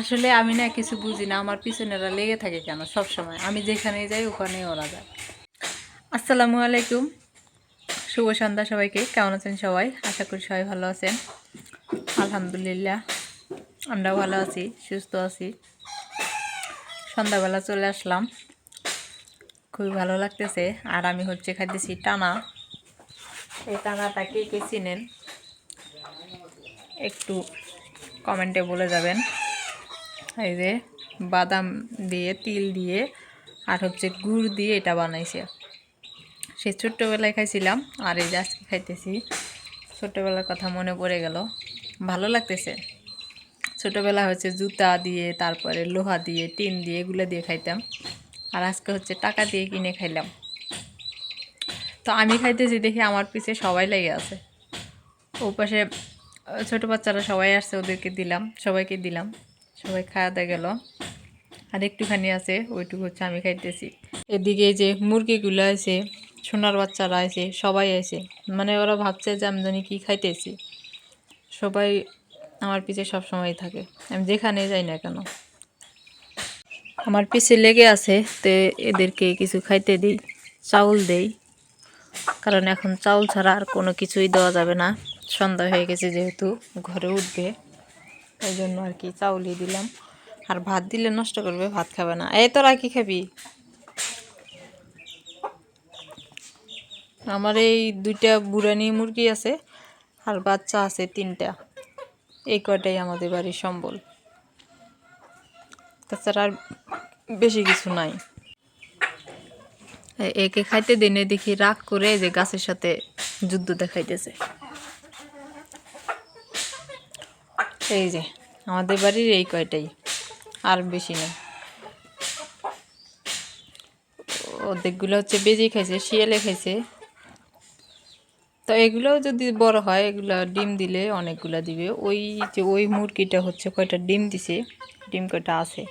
আসলে আমি না কিছু বুঝি না, আমার পিছনেরা লেগে থাকে কেন সব সময় আমি যেখানে যাই ওখানেই ওরা যায়। আসসালামু আলাইকুম, শুভ সন্ধ্যা সবাইকে, কেমন আছেন সবাই? আশা করি সবাই ভালো আছেন। আলহামদুলিল্লাহ আমরা ভালো আছি, সুস্থ আছি। সন্ধ্যাবেলা চলে আসলাম। খুবই ভালো লাগতেছে। আর আমি হচ্ছে খাইতেছি টানা। এই টানাটা কে কে চিনেন? একটু কমেন্টে বলে যাবেন। এই যে বাদাম দিয়ে, তিল দিয়ে আর হচ্ছে গুড় দিয়ে এটা বানাইছে। সে ছোট্টবেলায় খাইছিলাম আর এই যে আজকে খাইতেছি, ছোট্টবেলার কথা মনে পড়ে গেল। ভালো লাগতেছে। ছোটোবেলা হচ্ছে জুতা দিয়ে, তারপরে লোহা দিয়ে, টিন দিয়ে এগুলো দিয়ে খাইতাম। আর আজকে হচ্ছে টাকা দিয়ে কিনে খাইলাম। তো আমি খাইতেছি দেখি আমার পিছে সবাই লেগে আছে। ও পাশে ছোটো বাচ্চারা সবাই আসছে, ওদেরকে দিলাম, সবাইকে দিলাম। সবাই খাওয়া গেল। আর একটুখানি আছে, ওইটুকু হচ্ছে আমি খাইতেছি। এদিকে যে মুরগিগুলো আছে, সোনার বাচ্চারা আছে, সবাই আছে। মানে ওরা ভাবছে যে আমি জানি কী খাইতেছি। সবাই আমার পিছে সব সময় থাকে। আমি যেখানে যাই না কেন। আমার পিছে লেগে আছে, তো এদেরকে কিছু খাইতে দিই, চাউল দেই। কারণ এখন চাউল ছাড়া আর কোনো কিছুই দেওয়া যাবে না। সন্ধ্যা হয়ে গেছে যেহেতু, ঘরে উঠবে। এই জন্য আর কি চাউলই দিলাম। আর ভাত দিলে নষ্ট করবে, ভাত খাবে না। এই তোরা কি খাবি? আমার এই দুইটা বুড়ানি মুরগি আছে আর বাচ্চা আছে তিনটা। এই কটাই আমাদের বাড়ির সম্বল। তাছাড়া আর বেশি কিছু নাই। একে খাইতে দিনে দেখি রাগ করে যে গাছের সাথে যুদ্ধ দেখাইতেছে। এই যে আমাদের বাড়ির এই কয়টাই, আর বেশি না। অর্ধেকগুলো হচ্ছে বেজে খাইছে, শিয়ালে খাইছে। তো এগুলোও যদি বড় হয়, এগুলো ডিম দিলে অনেকগুলো দিবে। ওই যে ওই মুরগিটা হচ্ছে কয়টা ডিম দিছে, ডিম কয়টা আছে?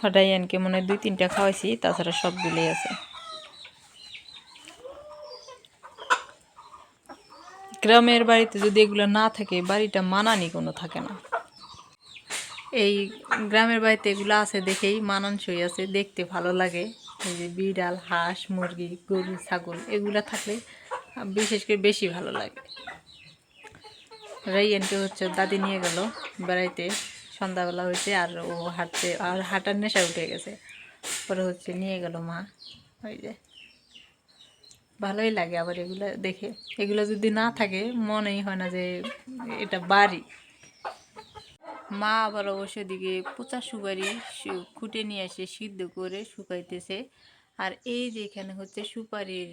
হঠাৎ এনকে মনে দুই তিনটা খাওয়াইছি, তাছাড়া সবগুলোই আছে। গ্রামের বাড়িতে যদি এগুলো না থাকে, বাড়িটা মানানি কোনো থাকে না। এই গ্রামের বাড়িতে এগুলো আছে দেখেই মানানসই আছে, দেখতে ভালো লাগে। এই যে বিড়াল, হাঁস, মুরগি, গরু, ছাগল, এগুলো থাকলে বিশেষ করে বেশি ভালো লাগে। রাইয়ানকে হচ্ছে দাদি নিয়ে গেল বেড়াইতে, সন্ধ্যাবেলা হয়েছে আর ও হাঁটতে, আর হাঁটার নেশা উঠে গেছে। পরে হচ্ছে নিয়ে গেল মা, ওই যে। ভালোই লাগে আবার এগুলো দেখে। এগুলো যদি না থাকে, মনেই হয় না যে এটা বাড়ি। মা আবার অবশ্য দিকে পচা সুপারি খুঁটে নিয়ে এসে সিদ্ধ করে শুকাইতেছে। আর এই যে এখানে হচ্ছে সুপারির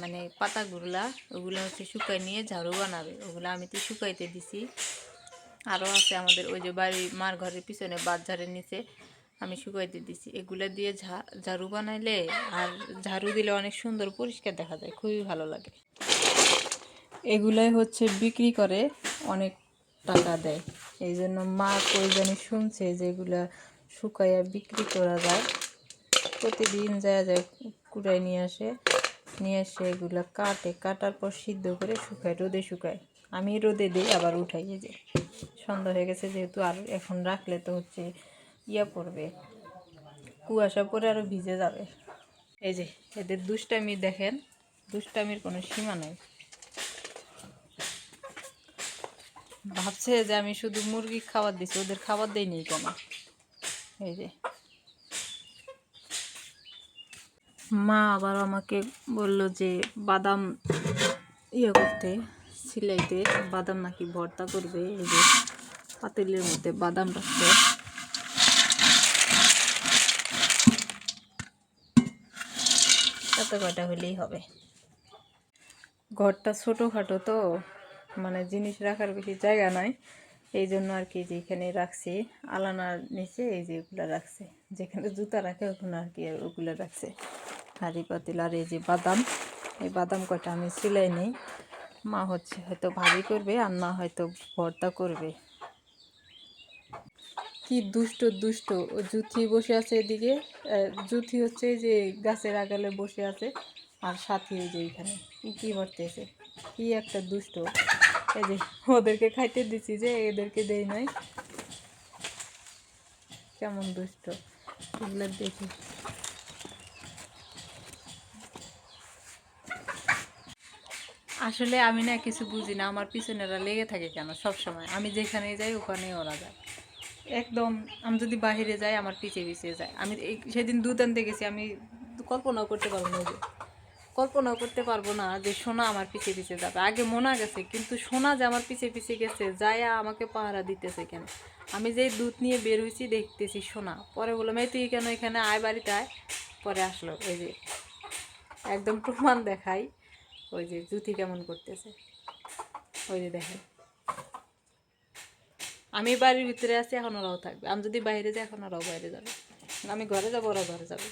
মানে পাতাগুলা, ওগুলো হচ্ছে শুকাই নিয়ে ঝাড়ু বানাবে। ওগুলো আমি তো শুকাইতে দিছি। আরও আছে আমাদের ওই যে বাড়ি মার ঘরের পিছনে বাজারের নিচে আমি শুকাইতে দিছি। এগুলা দিয়ে ঝা- ঝাড়ু বানাইলে আর ঝাড়ু দিলে অনেক সুন্দর পরিষ্কার দেখা যায়, খুবই ভালো লাগে। এগুলাই হচ্ছে বিক্রি করে অনেক টাকা দেয়। এই জন্য মা কই জানি শুনছে যে এগুলা শুকাইয়া বিক্রি করা যায়। প্রতিদিন যায় যায় কুড়াই নিয়ে আসে, নিয়ে এসে এগুলা কাটে। কাটার পর সিদ্ধ করে শুকায়, রোদে শুকায়। আমি রোদে দিই, আবার উঠাই যে সন্ধ্যা হয়ে গেছে যেহেতু, আর এখন রাখলে তো হচ্ছে ইয়া পড়বে। কুয়াশা পরে আরও ভিজে যাবে। এই যে, এদের দুষ্টামি দেখেন, দুষ্টামির কোনো সীমা নেই। ভাবছে যে আমি শুধু মুরগি খাবার দিছি, ওদের খাবার দেই নেই কেন? এই যে। মা আবার আমাকে বলল যে বাদাম ইয়ে করতে সিলাইতে বাদাম নাকি ভর্তা করবে, এই যে, পাতিলের মধ্যে বাদাম রাখতে। এত কয়টা হলেই হবে। ঘরটা ছোটোখাটো তো মানে জিনিস রাখার বেশি জায়গা নাই। এই জন্য আর কি যে এখানে রাখছি। আলানার নিচে এই যে এগুলো রাখছে। যেখানে জুতা রাখে ওখানে আর কি ওগুলো রাখছে। হাঁড়ি পাতিল আর এই যে বাদাম। এই বাদাম কটা আমি সিলাই নেই। মা হচ্ছে হয়তো ভাবি করবে আর না হয়তো ভর্তা করবে। কি দুষ্ট দুষ্ট? ও জুথি বসে আছে এদিকে। জুথি হচ্ছে যে গাছের আগালে বসে আছে, আর সাথী এই যে এখানে। কি কি করতেছে? কি একটা দুষ্ট? এই যে ওদেরকে খাইতে দিছি যে, এদেরকে দেই নাই। কেমন দুষ্ট? এগুলো দেখি। আসলে আমি না কিছু বুঝি না, আমার পিছনেরা লেগে থাকে কেন সব সময় আমি যেখানে যাই ওখানেই ওরা যায়। একদম, আমি যদি বাইরে যাই, আমার পিছে পিছিয়ে যায়। আমি এই সেদিন দুধ আনতে গেছি, আমি কল্পনাও করতে পারব না যে, কল্পনাও করতে পারব না যে সোনা আমার পিছে পিছে যাবে। আগে মোনা গেছে, কিন্তু সোনা যে আমার পিছে পিছে গেছে, যায়া আমাকে পাহারা দিতেছে কেন? আমি যেই দুধ নিয়ে বের হয়েছি, দেখতেছি সোনা। পরে বললাম, এই তুই কেন এখানে? আয় বাড়িতে আয়। পরে আসলো ওই যে, একদম প্রমাণ দেখাই, ওই যে জুতি কেমন করতেছে। ওই যে দেখেন। আমি বাড়ির ভিতরে আছি, এখন ওরাও থাকবে। আমি যদি বাইরে যাই, এখন ওরাও বাইরে যাবে। আমি ঘরে যাব ওরা ঘরে যাবে।